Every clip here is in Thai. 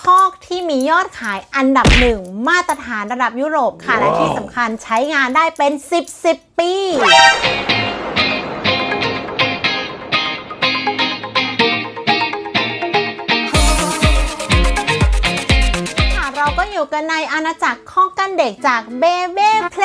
คอกที่มียอดขายอันดับหนึ่งมาตรฐานระดับยุโรปค่ะ และที่สำคัญใช้งานได้เป็น 10 10 ปี ค่ะเราก็อยู่กันในอาณาจักรข้อกั้นเด็กจากเบเบ้เพล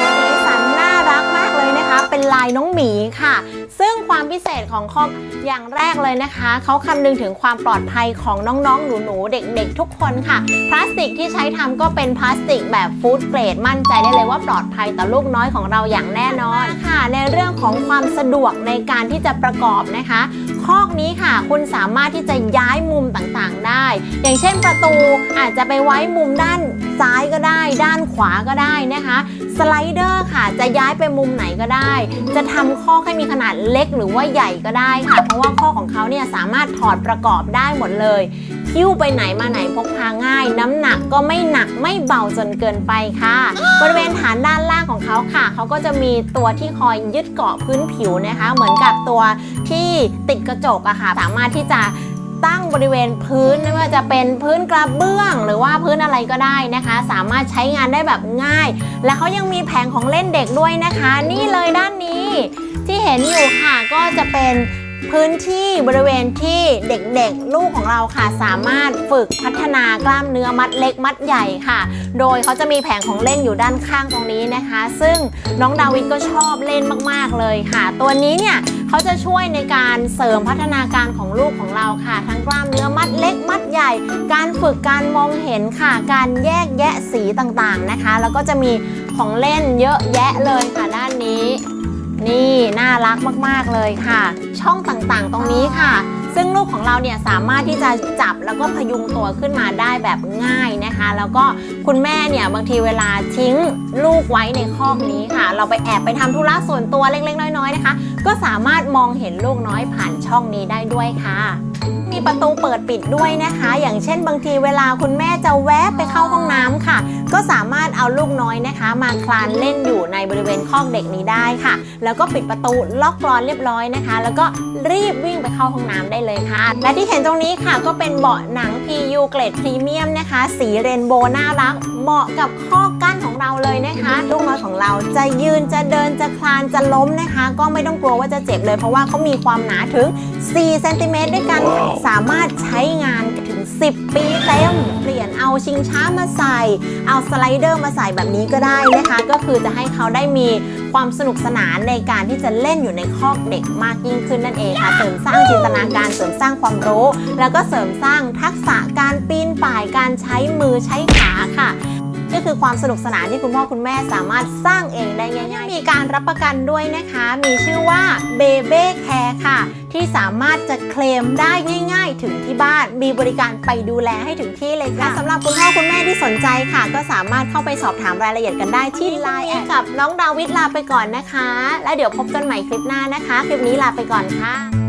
สีสันน่ารักมากเลยนะคะ เป็นลายน้องหมีค่ะ ซึ่งความ พิเศษของข้ออย่างแรกเลยนะคะ เขาคำนึงถึงความปลอดภัยของน้องๆ หนูๆ เด็กๆ ทุกคนค่ะ พลาสติกที่ใช้ทำก็เป็นพลาสติกแบบฟู้ดเกรด มั่นใจได้เลยว่าปลอดภัยต่อลูกน้อยของเราอย่างแน่นอนค่ะ ในเรื่องของความสะดวกในการที่จะประกอบนะคะคอกนี้ค่ะ คุณสามารถที่จะย้ายมุมต่างๆได้ อย่างเช่นประตูอาจจะไปไว้มุมด้านซ้ายก็ได้ ด้านขวาก็ได้นะคะ สไลเดอร์ค่ะจะย้ายไปมุมไหนก็ได้ จะทำข้อกให้มีขนาดเล็กหรือว่าว่าใหญ่ก็ได้ค่ะ เพราะว่าข้อของเขาเนี่ยสามารถถอดประกอบได้หมดเลยคิ้วไปไหนมาไหนพกพาง่าย น้ำหนักก็ไม่หนักไม่เบาจนเกินไปค่ะ บริเวณฐานด้านล่างของเขาค่ะ เขาก็จะมีตัวที่คอยยึดเกาะพื้นผิวนะคะ เหมือนกับตัวที่ติดกระจกอะค่ะ สามารถที่จะ ตั้งบริเวณพื้นไม่ว่าจะเป็นพื้นกระเบื้อง หรือว่าพื้นอะไรก็ได้นะคะ สามารถใช้งานได้แบบง่าย และเขายังมีแผงของเล่นเด็กด้วยนะคะ นี่เลยด้านนี้ที่เห็นอยู่ค่ะก็จะเป็น พื้นที่บริเวณที่เด็กๆ ลูกของเราค่ะ สามารถฝึกพัฒนากล้ามเนื้อมัดเล็กมัดใหญ่ค่ะ โดยเขาจะมีแผงของเล่นอยู่ด้านข้างตรงนี้นะคะ ซึ่งน้องดาวิดก็ชอบเล่นมากๆเลยค่ะ ตัวนี้เนี่ยเขาจะช่วยในการเสริมพัฒนาการของลูกของเราค่ะ ทั้งกล้ามเนื้อมัดเล็กมัดใหญ่ การฝึกการมองเห็นค่ะ การแยกแยะสีต่างๆนะคะ แล้วก็จะมีของเล่นเยอะแยะเลย นี่น่ารักมากๆเลยค่ะ ช่องต่างๆ ตรงนี้ค่ะ ซึ่งลูกของเราเนี่ยสามารถที่จะจับแล้วก็พยุงตัวขึ้นมาได้แบบง่ายนะคะ แล้วก็คุณแม่เนี่ยบางทีเวลาทิ้งลูกไว้ในคอกนี้ค่ะ เราไปแอบไปทำธุระส่วนตัวเล็กๆ น้อยๆนะคะ ก็สามารถมองเห็นลูกน้อยผ่านช่องนี้ได้ด้วยค่ะมีประตูเปิดปิดด้วยนะคะ อย่างเช่นบางทีเวลาคุณแม่จะแวะไปเข้าห้องน้ำค่ะ ก็สามารถเอาลูกน้อยนะคะ มาคลานเล่นอยู่ในบริเวณคอกเด็กนี้ได้ค่ะ แล้วก็ปิดประตูล็อกกรอนเรียบร้อยนะคะ แล้วก็รีบวิ่งไปเข้าห้องน้ำได้เลยค่ะ และที่เห็นตรงนี้ค่ะก็เป็นเบาะหนัง PU เกรดพรีเมียมนะคะ สีเรนโบว์น่ารัก เหมาะกับข้อกั้นของเราเลยนะคะลูกน้อยของเราจะยืนจะเดินจะคลานจะล้มนะคะ ก็ไม่ต้องกลัวว่าจะเจ็บเลยเพราะว่าเขามีความหนาถึง 4 เซนติเมตรด้วยกันสามารถใช้งานถึง 10 ปีเต็ม เปลี่ยนเอาชิงช้ามาใส่ เอาสไลเดอร์มาใส่แบบนี้ก็ได้นะคะ ก็คือจะให้เขาได้มีความสนุกสนานในการที่จะเล่นอยู่ในคอกเด็กมากยิ่งขึ้นนั่นเองค่ะ เสริมสร้างจินตนาการเสริมสร้างความรู้ แล้วก็เสริมสร้างทักษะการปีนป่ายการใช้มือใช้ขาค่ะ ก็คือความสนุกสนานที่คุณพ่อคุณแม่สามารถสร้างเองได้ง่ายๆมีการรับประกันด้วยนะคะ มีชื่อว่าเบเบ้แคร์ค่ะ ที่สามารถจะเคลมได้ง่าย ๆ ถึงที่บ้าน มีบริการไปดูแลให้ถึงที่เลยค่ะสำหรับคุณพ่อคุณแม่ที่สนใจค่ะ ก็สามารถเข้าไปสอบถามรายละเอียดกันได้ที่ไลน์แอดกับน้องดาวิดลาไปก่อนนะคะ แล้วเดี๋ยวพบกันใหม่คลิปหน้านะคะ คลิปนี้ลาไปก่อนค่ะ